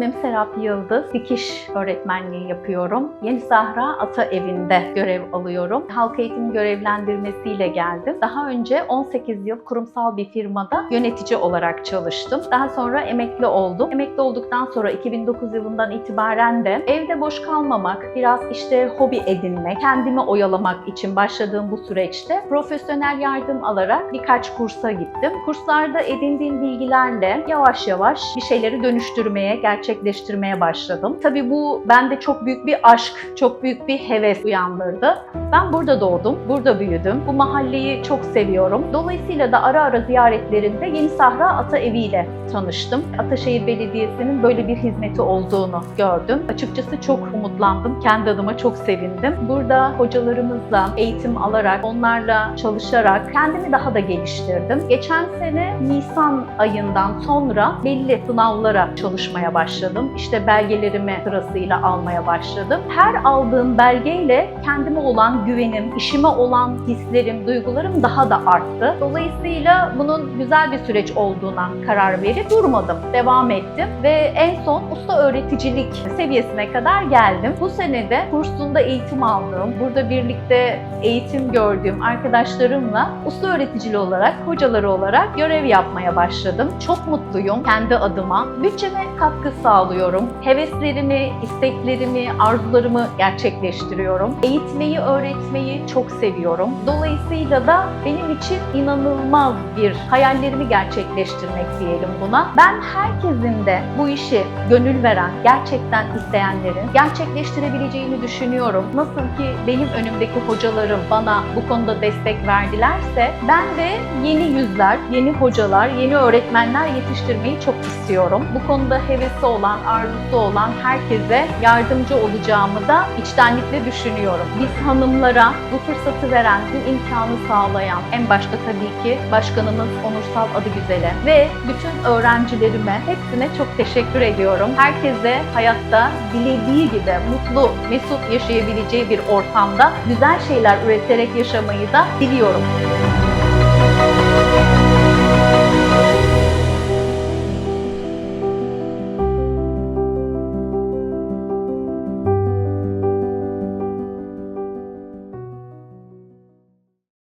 İsmim Serap Yıldız. Dikiş öğretmenliği yapıyorum. Yeni Sahra Ata Evi'nde görev alıyorum. Halk eğitim görevlendirmesiyle geldim. Daha önce 18 yıl kurumsal bir firmada yönetici olarak çalıştım. Daha sonra emekli oldum. Emekli olduktan sonra 2009 yılından itibaren de evde boş kalmamak, biraz işte hobi edinmek, kendimi oyalamak için başladığım bu süreçte profesyonel yardım alarak birkaç kursa gittim. Kurslarda edindiğim bilgilerle yavaş yavaş bir şeyleri dönüştürmeye, gerçekleştirmeye başladım. Tabii bu bende çok büyük bir aşk, çok büyük bir heves uyandırdı. Ben burada doğdum, burada büyüdüm. Bu mahalleyi çok seviyorum. Dolayısıyla da ara ara ziyaretlerimde Yeni Sahra Ata Evi ile tanıştım. Ataşehir Belediyesi'nin böyle bir hizmeti olduğunu gördüm. Açıkçası çok umutlandım. Kendi adıma çok sevindim. Burada hocalarımızla eğitim alarak, onlarla çalışarak kendimi daha da geliştirdim. Geçen sene Nisan ayından sonra belli sınavlara çalışmaya başladım. İşte belgelerimi sırasıyla almaya başladım. Her aldığım belgeyle kendime olan güvenim, işime olan hislerim, duygularım daha da arttı. Dolayısıyla bunun güzel bir süreç olduğuna karar verip durmadım. Devam ettim ve en son usta öğreticilik seviyesine kadar geldim. Bu sene de kursunda eğitim aldığım, burada birlikte eğitim gördüğüm arkadaşlarımla usta öğreticili olarak, hocaları olarak görev yapmaya başladım. Çok mutluyum kendi adıma. Bütçeme katkı sağlıyorum. Heveslerimi, isteklerimi, arzularımı gerçekleştiriyorum. Eğitmeyi, öğretmeyi çok seviyorum. Dolayısıyla da benim için inanılmaz bir hayallerimi gerçekleştirmek diyelim buna. Ben herkesin de bu işi gönül veren, gerçekten isteyenlerin gerçekleştirebileceğini düşünüyorum. Nasıl ki benim önümdeki hocalarım bana bu konuda destek verdilerse ben de yeni yüzler, yeni hocalar, yeni öğretmenler yetiştirmeyi çok istiyorum. Bu konuda hevesi olan, arzusu olan herkese yardımcı olacağımı da içtenlikle düşünüyorum. Biz hanımlara bu fırsatı veren, bu imkanı sağlayan en başta tabii ki başkanımız Onursal Adıgüzel'e ve bütün öğrencilerime hepsine çok teşekkür ediyorum. Herkese hayatta dilediği gibi mutlu, mesut yaşayabileceği bir ortamda güzel şeyler üreterek yaşamayı da diliyorum.